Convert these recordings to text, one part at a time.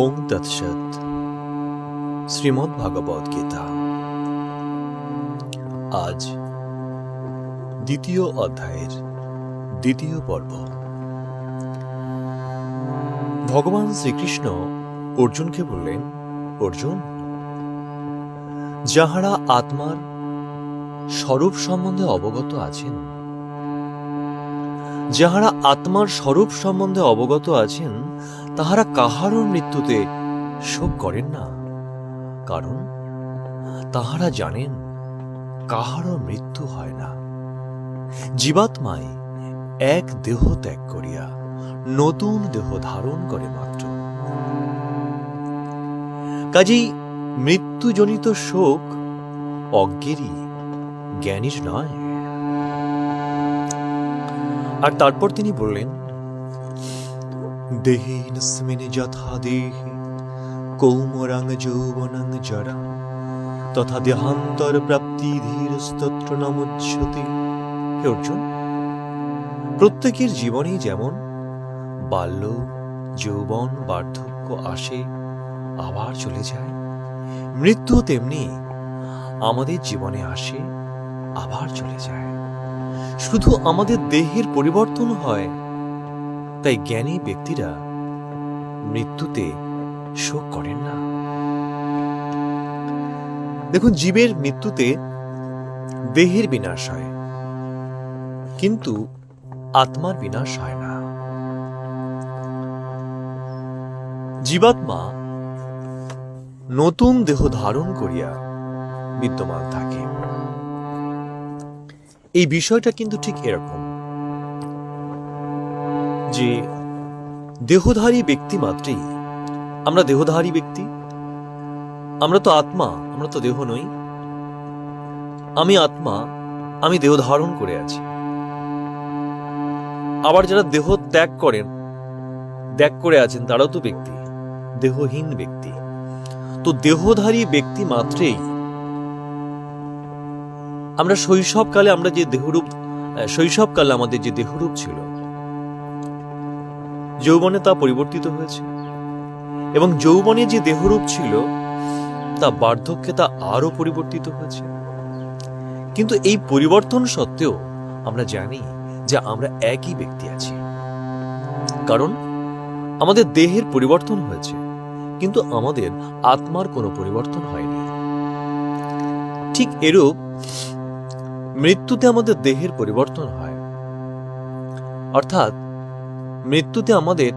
ওং তৎসৎ। শ্রীমদ্ ভাগবত গীতা। আজ দ্বিতীয় অধ্যায়ের দ্বিতীয় পর্ব। ভগবান শ্রীকৃষ্ণ অর্জুনকে বললেন, অর্জুন, যাহারা আত্মার স্বরূপ সম্বন্ধে অবগত আছেন যাহারা আত্মার স্বরূপ সম্বন্ধে অবগত আছেন, তাহারা কাহারও মৃত্যুতে শোক করেন না। কারণ তাহারা জানেন, কাহারও মৃত্যু হয় না। জীবাত্মায় এক দেহ ত্যাগ করিয়া নতুন দেহ ধারণ করে মাত্র। কাজেই মৃত্যুজনিত শোক অজ্ঞেরই, জ্ঞানীর নয়। আর তারপর তিনি বললেন দেহিনস্মিন যথা দেহে, কৌমরাং যৌবনাং জরা, তথা দেহান্তর প্রাপ্তি ধীর স্তোত্র হে অর্জুন, প্রত্যেকের জীবনেই যেমন বাল্য, যৌবন, বার্ধক্য আসে, আবার চলে যায়। মৃত্যু তেমনি আমাদের জীবনে আসে, আবার চলে যায়। শুধু আমাদের দেহের পরিবর্তন হয়, তাই জ্ঞানী ব্যক্তিরা মৃত্যুতে শোক করেন না। দেখুন, জীবের মৃত্যুতে দেহের বিনাশ হয়, কিন্তু আত্মার বিনাশ হয় না। জীবাত্মা নতুন দেহ ধারণ করিয়া বিদ্যমান থাকে। এই বিষয়টা কিন্তু ঠিক এরকম। যে দেহধারী ব্যক্তি মাত্রেই, আমরা দেহধারী ব্যক্তি? আমরা তো আত্মা, আমরা তো দেহ নই। আমি আত্মা, আমি দেহ ধারণ করে আছি। আবার যারা দেহ ত্যাগ করেন, ত্যাগ করে আছেন, তারাও তো ব্যক্তি, দেহহীন ব্যক্তি। তো দেহধারী ব্যক্তি মাত্রেই আমরা শৈশবকালে আমরা যে দেহরূপ শৈশবকালে আমাদের যে দেহরূপ ছিল, যৌবনে তা পরিবর্তিত হয়েছে। এবং যৌবনে যে দেহরূপ ছিল, তা বার্ধক্যে তা আরও পরিবর্তিত হয়েছে। কিন্তু এই পরিবর্তন সত্ত্বেও আমরা জানি যে আমরা একই ব্যক্তি আছি। কারণ আমাদের দেহের পরিবর্তন হয়েছে, কিন্তু আমাদের আত্মার কোনো পরিবর্তন হয়নি। ঠিক এরূপ মৃত্যুতে আমাদের দেহের পরিবর্তন হয়। অর্থাৎ, মৃত্যুতে আমাদের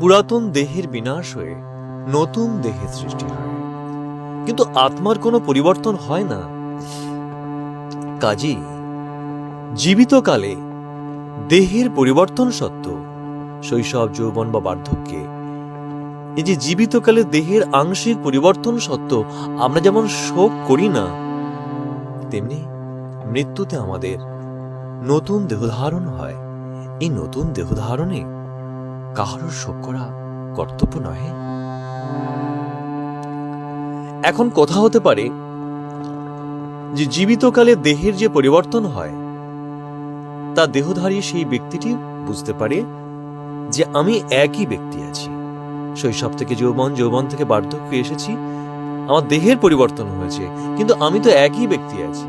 পুরাতন দেহের বিনাশ হয়ে নতুন দেহের সৃষ্টি হয়। কিন্তু আত্মার কোনো পরিবর্তন হয় না। কাজেই জীবিতকালে দেহের পরিবর্তন সত্ত্বেও শৈশব, যৌবন বা বার্ধক্যে এই যে জীবিতকালে দেহের আংশিক পরিবর্তন সত্ত্বেও আমরা যেমন শোক করি না, তেমনি মৃত্যুতে আমাদের নতুন দেহধারণ হয়। এই নতুন দেহধারণে কাহারও শোক করা কর্তব্য নহে। এখন কথা হতে পারে যে জীবিতকালে দেহের যে পরিবর্তন হয়, তা দেহধারী সেই ব্যক্তিটি বুঝতে পারে যে আমি একই ব্যক্তি আছি। শৈশব থেকে যৌবন যৌবন থেকে বার্ধক্য এসেছি। আমার দেহের পরিবর্তন হয়েছে, কিন্তু আমি তো একই ব্যক্তি আছি।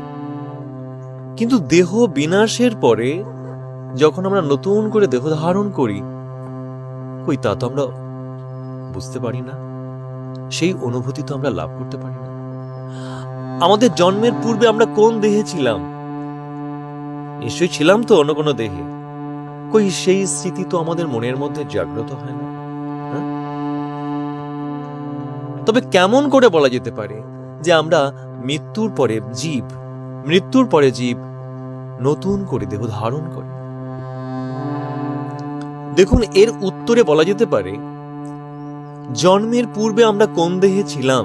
কিন্তু দেহ বিনাশের পরে যখন আমরা নতুন করে দেহ ধারণ করি, কই তা তো আমরা বুঝতে পারি না। সেই অনুভূতি তো আমরা লাভ করতে পারি না। আমাদের জন্মের পূর্বে আমরা কোন দেহে ছিলাম? নিশ্চয়ই ছিলাম তো অন্য কোনো দেহে। কই সেই স্মৃতি তো আমাদের মনের মধ্যে জাগ্রত হয় না। তবে কেমন করে বলা যেতে পারে যে আমরা মৃত্যুর পরে জীব, মৃত্যুর পরে জীব নতুন করে দেহ ধারণ করে? দেখুন, এর উত্তরে বলা যেতে পারে, জন্মের পূর্বে আমরা কোন দেহে ছিলাম,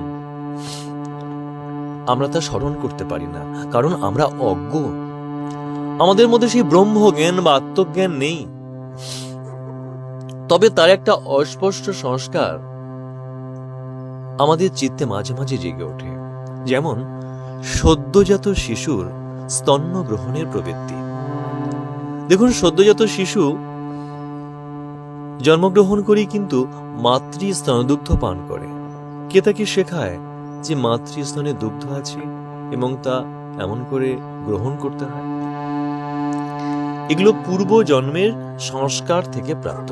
আমরা তা স্মরণ করতে পারি না, কারণ আমরা অজ্ঞ। আমাদের মধ্যে সেই ব্রহ্ম জ্ঞান বা আত্মজ্ঞান নেই। তবে তার একটা অস্পষ্ট সংস্কার আমাদের চিত্তে মাঝে মাঝে জেগে ওঠে। যেমন, সদ্যজাত শিশুর স্তন্য গ্রহণের প্রবৃত্তি। দেখুন, সদ্যজাত শিশু জন্মগ্রহণ করেই কিন্তু মাতৃ স্তনদুগ্ধ পান করে। কে তাকে শেখায় যে মাতৃস্তনে দুগ্ধ আছে এবং তা এমন করে গ্রহণ করতে হয়? এগুলো পূর্ব জন্মের সংস্কার থেকে প্রাপ্ত।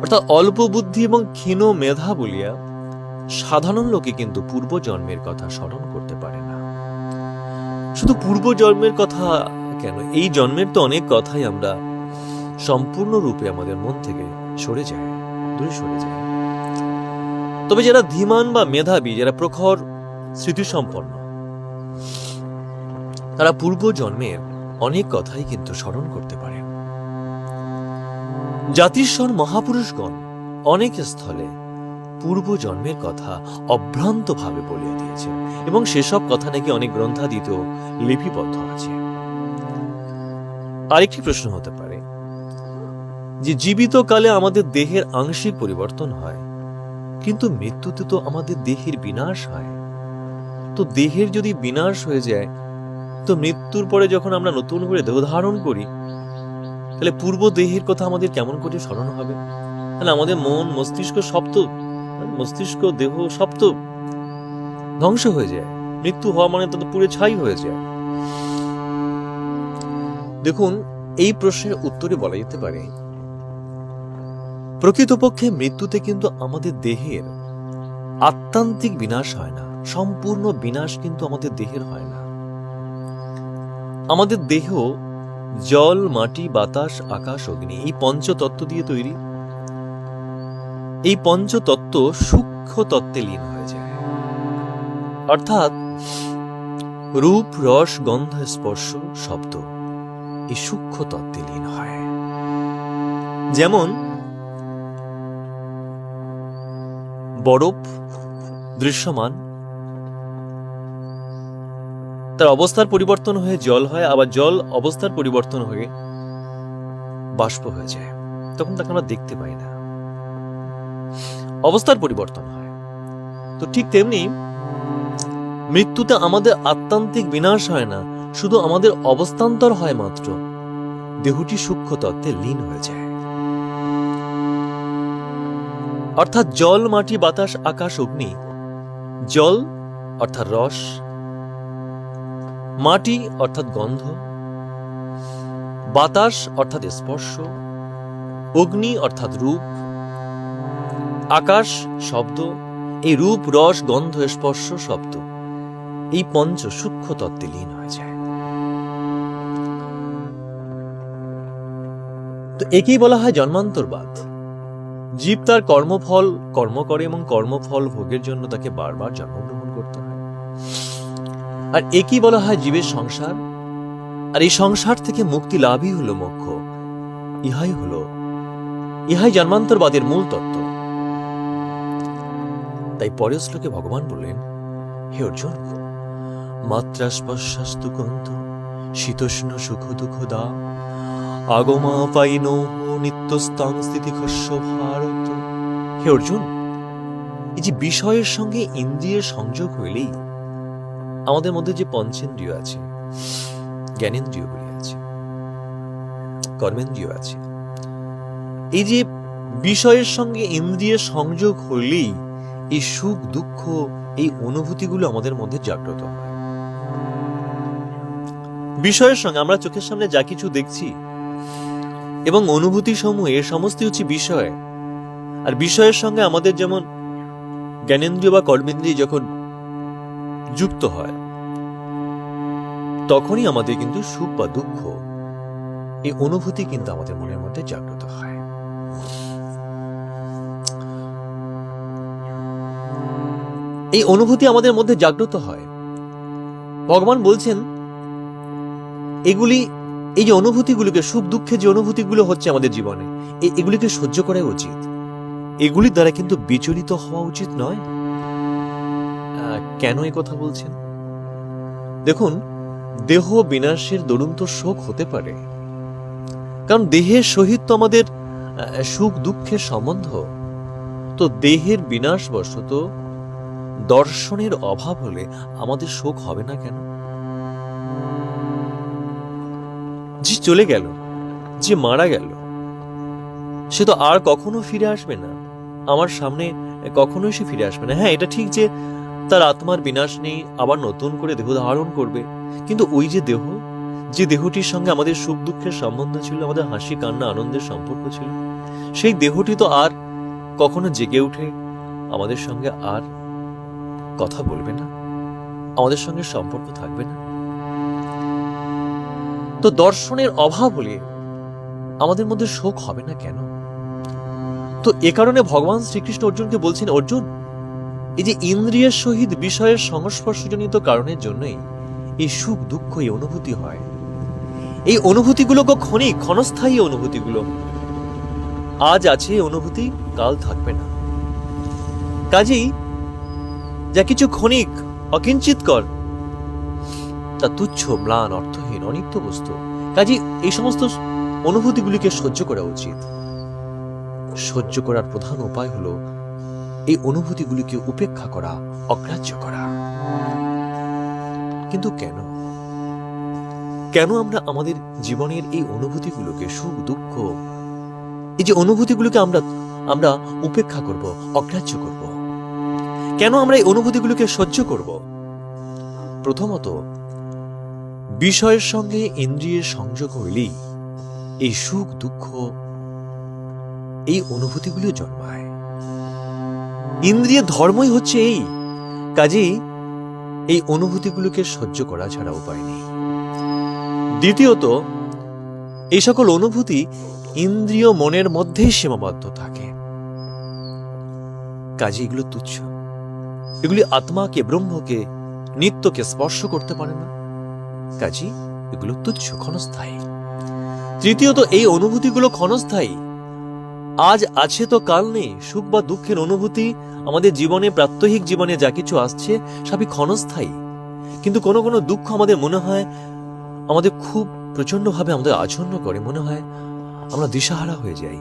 অর্থাৎ অল্প বুদ্ধি এবং ক্ষীণ মেধা বলিয়া সাধারণ লোকে কিন্তু পূর্ব জন্মের কথা স্মরণ করতে পারে না। শুধু পূর্ব জন্মের কথা কেন, এই জন্মের তো অনেক কথাই আমরা সম্পূর্ণরূপে আমাদের মন থেকে সরে যায়, দূরে সরে যায়। তবে যারা ধীমান বা মেধাবী, যারা প্রখর স্মৃতিসম্পন্ন, তারা পূর্ব জন্মের অনেক কথাই কিন্তু স্মরণ করতে পারে। জাতিস্বর মহাপুরুষগণ অনেক স্থলে পূর্ব জন্মের কথা অভ্রান্তভাবে বলিয়া দিয়েছেন এবং সেসব কথা নাকি অনেক গ্রন্থাদিতেও লিপিবদ্ধ আছে। আরেকটি প্রশ্ন হতে পারে, যে জীবিত কালে আমাদের দেহের আংশিক পরিবর্তন হয়, কিন্তু মৃত্যুতে তো আমাদের দেহের বিনাশ হয়। তো দেহের যদি বিনাশ হয়ে যায়, তো মৃত্যুর পরে যখন আমরা নতুন করে দেহ ধারণ করি, তাহলে পূর্ব দেহের কথা আমাদের কেমন করে স্মরণ হবে? তাহলে আমাদের মন, মস্তিষ্ক সব তো মস্তিষ্ক, দেহ সব তো ধ্বংস হয়ে যায়। মৃত্যু হওয়া মানে তো পুরে ছাই হয়ে যায়। দেখুন, এই প্রশ্নের উত্তরে বলা যেতে পারে, প্রকৃতপক্ষে মৃত্যুতে কিন্তু আমাদের দেহের আত্মান্তিক বিনাশ হয় না, সম্পূর্ণ বিনাশ কিন্তু আমাদের দেহের হয় না। আমাদের দেহ জল, মাটি, বাতাস, আকাশ, অগ্নি, এই পঞ্চতত্ত্ব দিয়ে তৈরি। এই পঞ্চতত্ত্ব সূক্ষ্ম তত্ত্বে লীন হয়ে যায়। অর্থাৎ রূপ, রস, গন্ধ, স্পর্শ, শব্দ এই সূক্ষ্ম তত্ত্বে লীন হয়। যেমন বরফ দৃশ্যমান, তার অবস্থার পরিবর্তন হয়ে জল হয়, আবার জল অবস্থার পরিবর্তন হয়ে বাষ্প হয়ে যায়। তখন তাকে আমরা দেখতে পাই না। অবস্থার পরিবর্তন হয়। তো ঠিক তেমনি মৃত্যুতে আমাদের আত্মান্তিক বিনাশ হয় না, শুধু আমাদের অবস্থান্তর হয় মাত্র। দেহটি সূক্ষ্ম তত্ত্বে লীন হয়ে যায়। অর্থাৎ জল, মাটি, বাতাস, আকাশ, অগ্নি, জল অর্থাৎ রস, মাটি অর্থাৎ গন্ধ, বাতাস অর্থাৎ স্পর্শ, অগ্নি অর্থাৎ রূপ আকাশ শব্দ, এই রূপ, রস, গন্ধ, স্পর্শ শব্দ, এই পঞ্চ সূক্ষ্ম তত্ত্বে লীন হয়ে যায়। তো একেই বলা হয় জন্মান্তরবাদ। জীব তার কর্মফল কর্ম করে এবং কর্মফল ভোগের জন্য তাকে বারবার জন্মগ্রহণ করতে হয়। আর একই বলা হয় জীবের সংসার। আর এই সংসার থেকে মুক্তি লাভই হলো মোক্ষ। ইহাই হলো, ইহাই জন্মান্তরবাদের মূল তত্ত্ব। তাই পরের শ্লোকে ভগবান বললেন, হে অর্জুন শীতোষ্ণ সুখ দুঃখ দা আগমা স্থিতি খস্য ভারত। হে অর্জুন, এই যে বিষয়ের সঙ্গে ইন্দ্রিয়ের সংযোগ হইলেই আমাদের মধ্যে যে পঞ্চেন্দ্রিয় আছে জ্ঞানেন্দ্রিয়গুলি আছে কর্মেন্দ্রিয় আছে, এই যে বিষয়ের সঙ্গে ইন্দ্রিয়ের সংযোগ হইলেই এই সুখ, দুঃখ, এই অনুভূতিগুলো আমাদের মধ্যে জাগ্রত হয়। বিষয়ের সঙ্গে আমরা চোখের সামনে যা কিছু দেখছি এবং অনুভূতি সমূহ এর সমস্ত হচ্ছে বিষয়। আর বিষয়ের সঙ্গে আমাদের যেমন জ্ঞানেন্দ্রিয় বা কর্মেন্দ্রিয় যখন যুক্ত হয়, তখনই আমাদের কিন্তু সুখ বা দুঃখ, এই অনুভূতি কিন্তু আমাদের মনের মধ্যে জাগ্রত হয়। এই অনুভূতি আমাদের মধ্যে জাগ্রত হয়। ভগবান বলছেন, এগুলি, এই যে অনুভূতিগুলোকে, সুখ দুঃখের যে অনুভূতিগুলো হচ্ছে আমাদের জীবনে এগুলিকে সহ্য করাই উচিত। এগুলির দ্বারা কিন্তু বিচলিত হওয়া উচিত নয়। কেন এই কথা বলছেন? দেখুন, দেহ বিনাশের দরুন তো শোক হতে পারে। কারণ দেহের সহিত তো আমাদের সুখ দুঃখের সম্বন্ধ। তো দেহের বিনাশ বশত দর্শনের অভাব হলে আমাদের শোক হবে না কেন? যে চলে গেল, যে মারা গেল, সে তো আর কখনো ফিরে আসবে না। আমার সামনে কখনোই সে ফিরে আসবে না। হ্যাঁ এটা ঠিক যে তার আত্মার বিনাশ নেই, আবার নতুন করে দেহ ধারণ করবে। কিন্তু ওই যে দেহ, যে দেহটির সঙ্গে আমাদের সুখ দুঃখের সম্বন্ধ ছিল, আমাদের হাসি, কান্না, আনন্দের সম্পর্ক ছিল, সেই দেহটি তো আর কখনো জেগে উঠে আমাদের সঙ্গে আর কথা বলবে না? আমাদের সঙ্গে সম্পর্ক থাকবে না? তো দর্শনের অভাব হলে আমাদের মধ্যে শোক হবে না কেন? তো এ কারণে ভগবান শ্রীকৃষ্ণ অর্জুনকে বলছেন, অর্জুন, এই যে ইন্দ্রিয়ের সহিত বিষয়ের সংস্পর্শজনিত কারণের জন্যই এই সুখ দুঃখ, এই অনুভূতি হয়। এই অনুভূতিগুলো ক্ষণিক, ক্ষণস্থায়ী অনুভূতিগুলো। আজ আছে অনুভূতি, কাল থাকবে না। কাজেই যা কিছু ক্ষণিক অকিঞ্চিতকর তা তুচ্ছ, ম্লান, অর্থহীন, অনিত্য বস্তু। কাজে এই সমস্ত অনুভূতিগুলিকে সহ্য করা উচিত। সহ্য করার প্রধান উপায় হলো এই অনুভূতিগুলিকে উপেক্ষা করা, অগ্রাহ্য করা। কিন্তু কেন? কেন আমরা আমাদের জীবনের এই অনুভূতিগুলোকে সুখ, দুঃখ, এই যে অনুভূতিগুলোকে আমরা আমরা উপেক্ষা করব, অগ্রাহ্য করব? কেন আমরা এই অনুভূতিগুলোকে সহ্য করব? প্রথমত, বিষয়ের সঙ্গে ইন্দ্রিয়ের সংযোগ হইলেই এই সুখ, দুঃখ, এই অনুভূতিগুলো জন্মায়। ইন্দ্রিয় ধর্মই হচ্ছে এই, কাজেই এই অনুভূতিগুলোকে সহ্য করা ছাড়া উপায় নেই। দ্বিতীয়ত, এই সকল অনুভূতি ইন্দ্রিয় মনের মধ্যেই সীমাবদ্ধ থাকে। কাজে এগুলো তুচ্ছ। এগুলি আত্মাকে, ব্রহ্মকে, নিত্যকে স্পর্শ করতে পারে না। কাজী, এগুলো তুচ্ছ, ক্ষণস্থায়ী। তৃতীয়ত, এই অনুভূতিগুলো ক্ষণস্থায়ী। আজ আছে তো কাল নেই, সুখ বা দুঃখের অনুভূতি, আমাদের জীবনে, প্রাত্যহিক জীবনে যা কিছু আসছে, সবই ক্ষণস্থায়ী। কিন্তু কোনো কোনো দুঃখ আমাদের মনে হয়, আমাদের খুব প্রচন্ডভাবে আমাদের আচরণ করে। মনে হয়, আমরা দিশাহারা হয়ে যাই,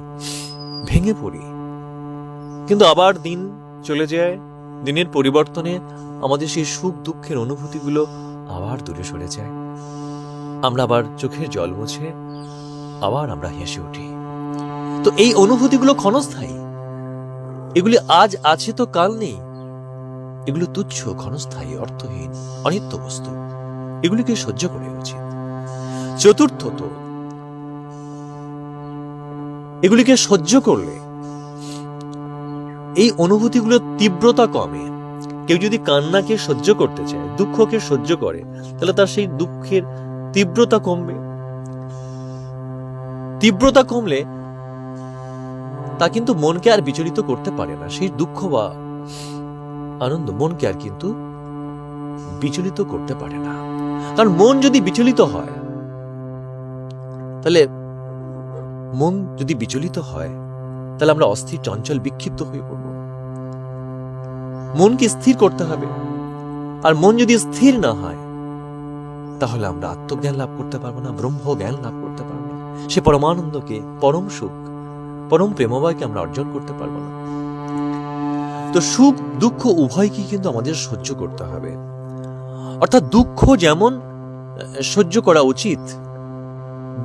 ভেঙে পড়ি। কিন্তু আবার দিন চলে যায় দিনের পরিবর্তনে আমাদের সেই সুখ দুঃখের অনুভূতিগুলো আবার দূরে সরে যায়। আমরা আবার চোখের জল মুছে আবার আমরা হেসে উঠি। তো এই অনুভূতিগুলো ক্ষণস্থায়ী? এগুলি আজ আছে তো কাল নেই। এগুলো তুচ্ছ, ক্ষণস্থায়ী, অর্থহীন, অনিত্য বস্তু। এগুলিকে সহ্য করে উচিত। চতুর্থত, এগুলিকে সহ্য করলে এই অনুভূতিগুলোর তীব্রতা কমে। কেউ যদি কান্নাকে সহ্য করতে চায়, দুঃখকে সহ্য করে, তাহলে তার সেই দুঃখের তীব্রতা কমবে। তীব্রতা কমলে তা কিন্তু মনকে আর বিচলিত করতে পারে না। সেই দুঃখ বা আনন্দ মনকে আর কিন্তু বিচলিত করতে পারে না। কারণ মন যদি বিচলিত হয়, তাহলে মন যদি বিচলিত হয় তাহলে আমরা অস্থির, চঞ্চল, বিক্ষিপ্ত হয়ে পড়ব। মনকে স্থির করতে হবে। আর মন যদি স্থির না হয়, তাহলে আমরা আত্মজ্ঞান লাভ করতে পারব না ব্রহ্ম জ্ঞান লাভ করতে পারব না। সে পরমানন্দকে, পরম সুখ, পরম প্রেমময়কে আমরা অর্জন করতে পারব না। তো সুখ, দুঃখ উভয়কেই কিন্তু আমাদের সহ্য করতে হবে। অর্থাৎ দুঃখ যেমন সহ্য করা উচিত,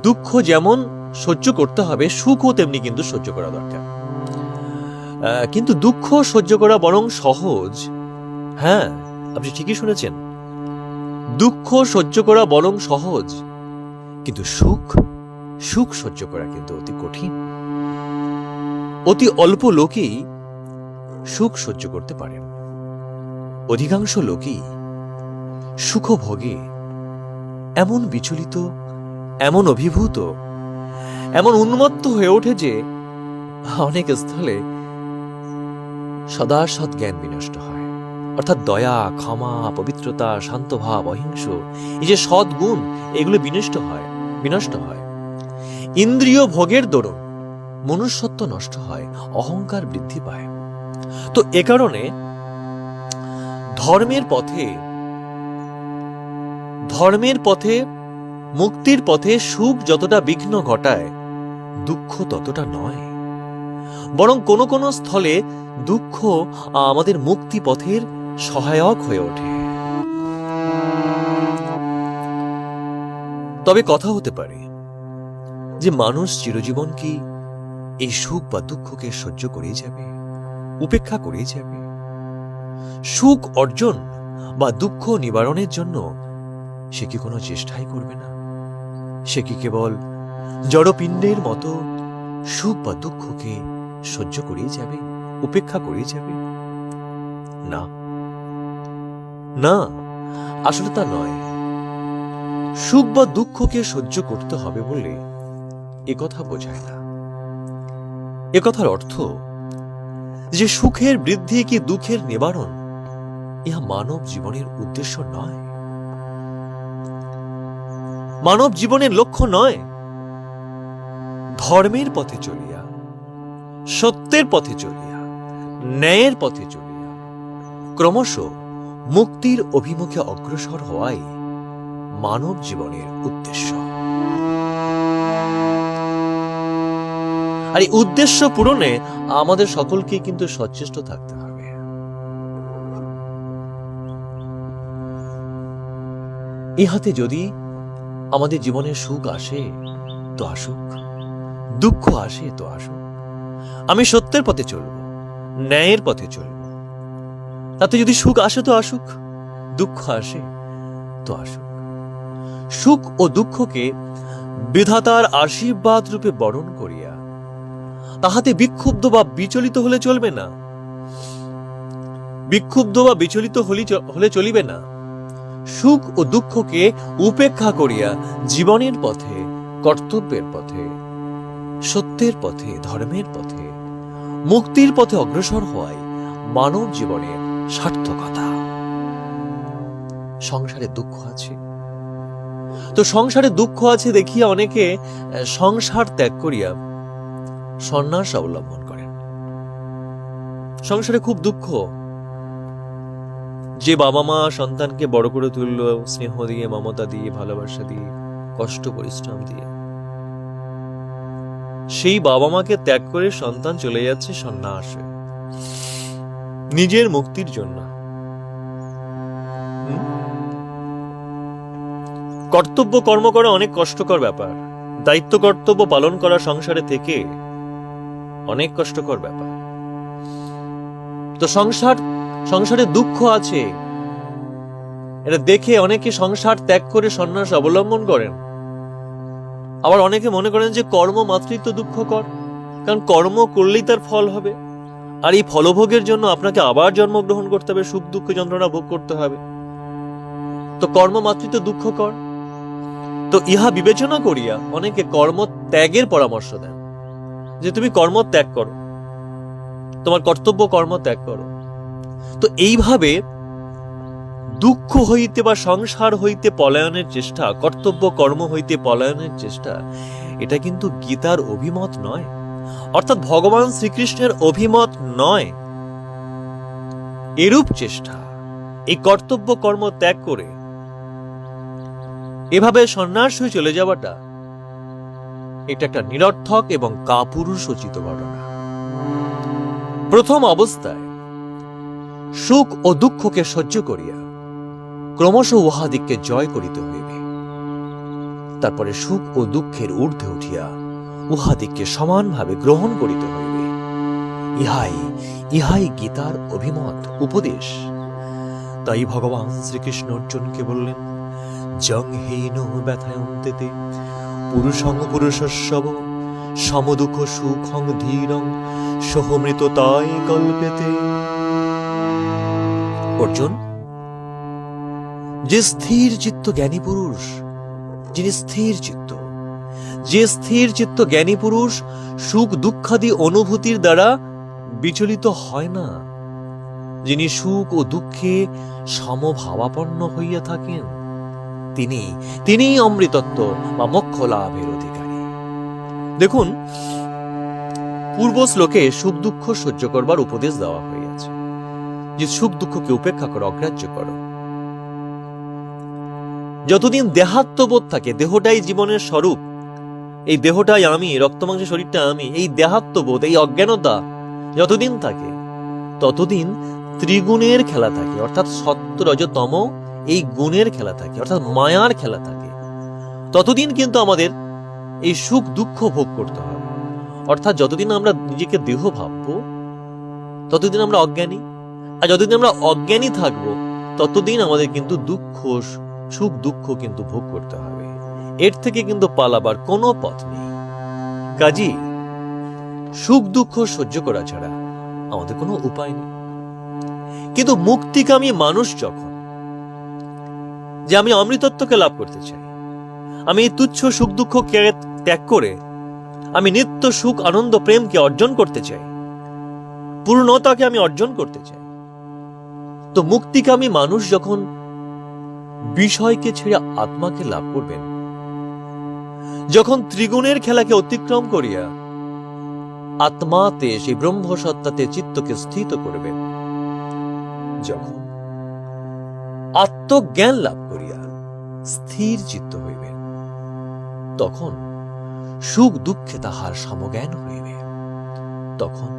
দুঃখ যেমন সহ্য করতে হবে, সুখও তেমনি কিন্তু সহ্য করা দরকার। কিন্তু দুঃখ সহ্য করা বরং সহজ। হ্যাঁ আপনি ঠিকই শুনেছেন। দুঃখ সহ্য করা বরং সহজ। কিন্তু সুখ সুখ সহ্য করা কিন্তু অতি কঠিন। অতি অল্প লোকেই সুখ সহ্য করতে পারেন। অধিকাংশ লোকই সুখভোগে। এমন বিচলিত, এমন অভিভূত এমন উন্মত্ত হয়ে ওঠে যে অনেক স্থলে সদা সৎ জ্ঞান বিনষ্ট হয়। অর্থাৎ দয়া, ক্ষমা, পবিত্রতা শান্তভাব অহিংস, এই যে সৎ গুণ, এগুলো বিনষ্ট হয় বিনষ্ট হয়। ইন্দ্রিয় ভোগের দরুন মনুষ্যত্ব নষ্ট হয়, অহংকার বৃদ্ধি পায়। তো এ কারণে ধর্মের পথে ধর্মের পথে, মুক্তির পথে সুখ যতটা বিঘ্ন ঘটায় দুঃখ ততটা নয়। বরং কোনো কোনো স্থলে দুঃখ আমাদের মুক্তি পথের সহায়ক হয়ে ওঠে। তবে কথা হতে পারে যে মানুষ চিরজীবন কি এই সুখ বা দুঃখকে সহ্য করে যাবে, উপেক্ষা করে যাবে? সুখ অর্জন বা দুঃখ নিবারণের জন্য সে কি কোনো চেষ্টাই করবে না? সে কি কেবল জড়পিণ্ডের মতো সুখ বা দুঃখকে সহ্য করেই যাবে, উপেক্ষা করেই যাবে। না। না, আসলে তা নয়। সুখ বা দুঃখকে সহ্য করতে হবে বলে কথা বোঝায় না। কথার অর্থ, যে সুখের বৃদ্ধি কি দুঃখের নিবারণ, ইহা মানব জীবনের উদ্দেশ্য নয়। মানব জীবনের লক্ষ্য নয় ধর্মের পথে চলিয়া, সত্যের পথে চলিয়া, ন্যায়ের পথে চলিয়া, ক্রমশ মুক্তির অভিমুখে অগ্রসর হওয়াই মানব জীবনের উদ্দেশ্য। আর এই উদ্দেশ্য পূরণে আমাদের সকলকে কিন্তু সচেষ্ট থাকতে হবে। ইহাতে যদি আমাদের জীবনে সুখ আসে, তো আসুক। দুঃখ আসে তো আসুক আমি সত্যের পথে চলব, ন্যায়ের পথে চলব। তাতে যদি সুখ আসে তো আসুক, দুঃখ আসে তো আসুক। সুখ ও দুঃখকে বিধাতার আশীর্বাদ রূপে বরণ করিয়া, তাহাতে বিক্ষুব্ধ বা বিচলিত হলে চলবে না। বিক্ষুব্ধ বা বিচলিত হলে চলিবে না। সুখ ও দুঃখকে উপেক্ষা করিয়া জীবনের পথে, কর্তব্যের পথে সত্যের পথে, ধর্মের পথে, মুক্তির পথে অগ্রসর হওয়াই মানব জীবনের সার্থকতা। সংসারে দুঃখ আছে। তো সংসারে দুঃখ আছে দেখিয়া অনেকে সংসার ত্যাগ করিয়া সন্ন্যাস অবলম্বন করেন। সংসারে খুব দুঃখ। যে বাবা মা সন্তানকে বড় করে তুললো, স্নেহ দিয়ে, মমতা দিয়ে, ভালোবাসা দিয়ে, কষ্ট, পরিশ্রম দিয়ে। সেই বাবা মাকে ত্যাগ করে সন্তান চলে যাচ্ছে সন্ন্যাসে। নিজের মুক্তির জন্য। কর্তব্য কর্ম করা অনেক কষ্টকর ব্যাপার। দায়িত্ব কর্তব্য পালন করা সংসারে থেকে অনেক কষ্টকর ব্যাপার। তো সংসার, সংসারে দুঃখ আছে। এটা দেখে অনেকে সংসার ত্যাগ করে সন্ন্যাস অবলম্বন করেন। আবার অনেকে মনে করেন যে কর্ম মাতৃত্ব দুঃখকর, কারণ কর্ম করলেই তার ফল হবে। আর এই ফলভোগের জন্য আপনাকে আবার জন্মগ্রহণ করতে হবে, সুখ দুঃখ যন্ত্রণা ভোগ করতে হবে। তো কর্ম মাতৃত্ব দুঃখকর? তো ইহা বিবেচনা করিয়া অনেকে কর্ম ত্যাগের পরামর্শ দেন, যে তুমি কর্ম ত্যাগ করো, তোমার কর্তব্য কর্ম ত্যাগ করো। তো এইভাবে দুঃখ হইতে বা সংসার হইতে পলায়নের চেষ্টা, কর্তব্য, কর্ম হইতে পলায়নের চেষ্টা, এটা কিন্তু গীতার অভিমত নয়। অর্থাৎ ভগবান শ্রীকৃষ্ণের অভিমত নয়। এরূপ চেষ্টা, এই কর্তব্য, কর্ম ত্যাগ করে এভাবে সন্ন্যাস হয়ে চলে যাওয়াটা, এটা একটা নিরর্থক এবং কাপুরুষোচিত ঘটনা। প্রথম অবস্থায় সুখ ও দুঃখকে সহ্য করিয়া ক্রমশ উহাদিককে জয় করিতে হইবে। তারপরে সুখ ও দুঃখের ঊর্ধ্বে উঠিয়া উহাদিককে সমানভাবে গ্রহণ করিতে হইবে। ইহাই ইহাই গীতার অভিমত, উপদেশ। তাই ভগবান শ্রীকৃষ্ণ অর্জুনকে বললেন, জং হীন ব্যথায়ন্তেতে পুরুষং পুরুষস্যব সমদুঃখ সুখং ধীরং সহমৃত তাই কল্পেতে। অর্জুন যে স্থির চিত্ত জ্ঞানী পুরুষ, যিনি স্থির চিত্ত, যে স্থির চিত্ত জ্ঞানী পুরুষ সুখ দুঃখাদি অনুভূতির দ্বারা বিচলিত হয় না, যিনি সুখ ও দুঃখে সমভাবাপন্ন হইয়া থাকেন, তিনি, তিনিই অমৃতত্ব বা মোক্ষ লাভের অধিকারী। দেখুন, পূর্ব শ্লোকে সুখ দুঃখ সহ্য করবার উপদেশ দেওয়া হইয়াছে, যে সুখ দুঃখকে উপেক্ষা করো অগ্রাহ্য করো। যতদিন দেহাত্মবোধ থাকে, দেহটাই জীবনের স্বরূপ। এই দেহটাই আমি রক্তমাংস শরীরটা আমি, এই দেহাত্মবোধ, এই অজ্ঞানতা যতদিন থাকে, ততদিন ত্রিগুণের খেলা থাকে, অর্থাৎ সত্য রজতম এই গুণের খেলা থাকে, অর্থাৎ মায়ার খেলা থাকে। ততদিন কিন্তু আমাদের এই সুখ দুঃখ ভোগ করতে হবে অর্থাৎ যতদিন আমরা নিজেকে দেহ ভাববো, ততদিন আমরা অজ্ঞানী। আর যতদিন আমরা অজ্ঞানী থাকব, ততদিন আমাদের কিন্তু দুঃখ সুখ, দুঃখ কিন্তু ভোগ করতে হবে। এর থেকে কিন্তু পালাবার কোনো পথ নেই। কাজী, সুখ, দুঃখ সহ্য করা ছাড়া আমাদের কোনো উপায় নেই। কিন্তু মুক্তিকামী মানুষ যখন যে আমি অমৃতত্বকে লাভ করতে চাই, আমি তুচ্ছ সুখ দুঃখকে ত্যাগ করে আমি নিত্য সুখ, আনন্দ, প্রেমকে অর্জন করতে চাই, পূর্ণতাকে আমি অর্জন করতে চাই, তো মুক্তিকামী মানুষ যখন বিষয়কে ছেড়ে আত্মাকে লাভ করবেন। যখন ত্রিগুণের খেলাকে অতিক্রম করিয়া আত্মাতে সেই ব্রহ্ম সত্তাতে চিত্তকে স্থিত করবেন, যখন আত্মজ্ঞান লাভ করিয়া স্থির চিত্ত হইবেন, তখন সুখ দুঃখে তাহার সমজ্ঞান হইবে, তখন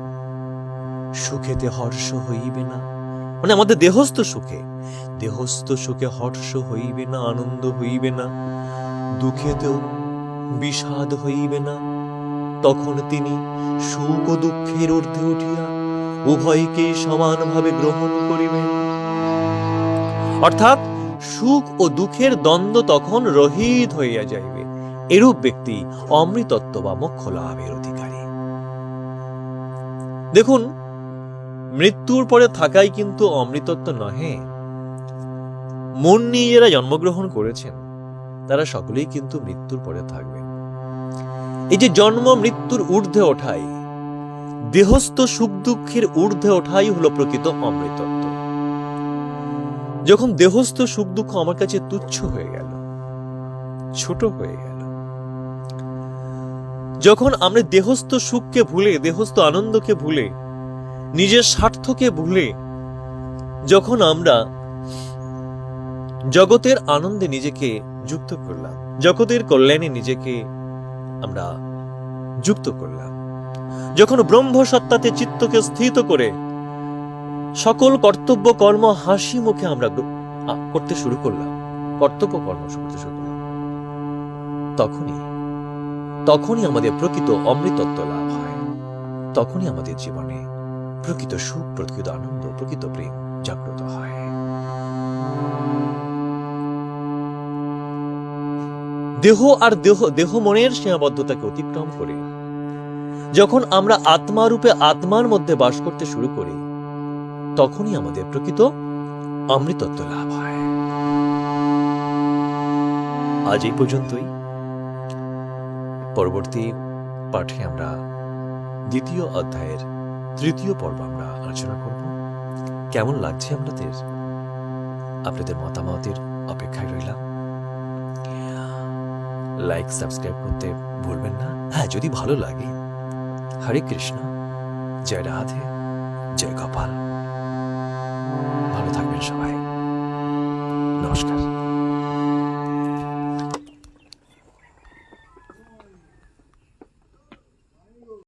সুখেতে হর্ষ হইবে না। মানে আমাদের দেহস্থ সুখে। দেহস্থ সুখে হর্ষ হইবে না, আনন্দ হইবে না, দুঃখেতেও বিষাদ হইবে না। তখন তিনি সুখ ও দুঃখের ঊর্ধ্বে উঠিয়া উভয়কে সমানভাবে গ্রহণ করিবেন। অর্থাৎ সুখ ও দুঃখের দ্বন্দ্ব তখন রহিত হইয়া যাইবে। এরূপ ব্যক্তি অমৃতত্ব বা মোক্ষ লাভের অধিকারী। দেখুন মৃত্যুর পরে থাকাই কিন্তু অমৃতত্ব নহে। মন নিয়ে যারা জন্মগ্রহণ করেছেন, তারা সকলেই কিন্তু মৃত্যুর পরে থাকবেন। এই যে জন্ম মৃত্যুর ঊর্ধ্বে ওঠাই, দেহস্থ সুখ দুঃখের ঊর্ধ্বে ওঠাই হলো প্রকৃত অমৃতত্ব। যখন দেহস্থ সুখ দুঃখ আমার কাছে তুচ্ছ হয়ে গেল, ছোট হয়ে গেল, যখন আমরা দেহস্থ সুখকে ভুলে, দেহস্থ আনন্দকে ভুলে নিজের স্বার্থকে ভুলে যখন আমরা জগতের আনন্দে নিজেকে যুক্ত করলাম, জগতের কল্যাণে নিজেকে আমরা যুক্ত করলাম, যখন ব্রহ্ম সত্তাতে চিত্তকে স্থিত করে সকল কর্তব্য, কর্ম, হাসি মুখে আমরা করতে শুরু করলাম, কর্তব্য, কর্ম করতে শুরু করলাম, তখনই তখনই আমাদের প্রকৃত অমৃতত্ব লাভ হয়, তখনই আমাদের জীবনে প্রকৃত সুখ, প্রকৃত আনন্দ, প্রকৃত প্রেম জাগ্রত হয়। দেহ আর দেহ দেহ মনের সীমাবদ্ধতাকে অতিক্রম করে। যখন আমরা আত্মারূপে আত্মার মধ্যে বাস করতে শুরু করি, তখনই আমাদের প্রকৃত অমৃতত্ব লাভ হয়। আজ এই পর্যন্তই। পরবর্তী পাঠে আমরা দ্বিতীয় অধ্যায়ের তৃতীয় পর্ব আমরা আলোচনা করব। কেমন লাগছে আপনাদের? আপনাদের মতামতের অপেক্ষায় রইলাম। লাইক সাবস্ক্রাইব করতে ভুলবেন না। হ্যাঁ যদি ভালো লাগে, হরে কৃষ্ণ, জয় রাধে, জয় গোপাল। ভালো থাকবেন সবাই। নমস্কার।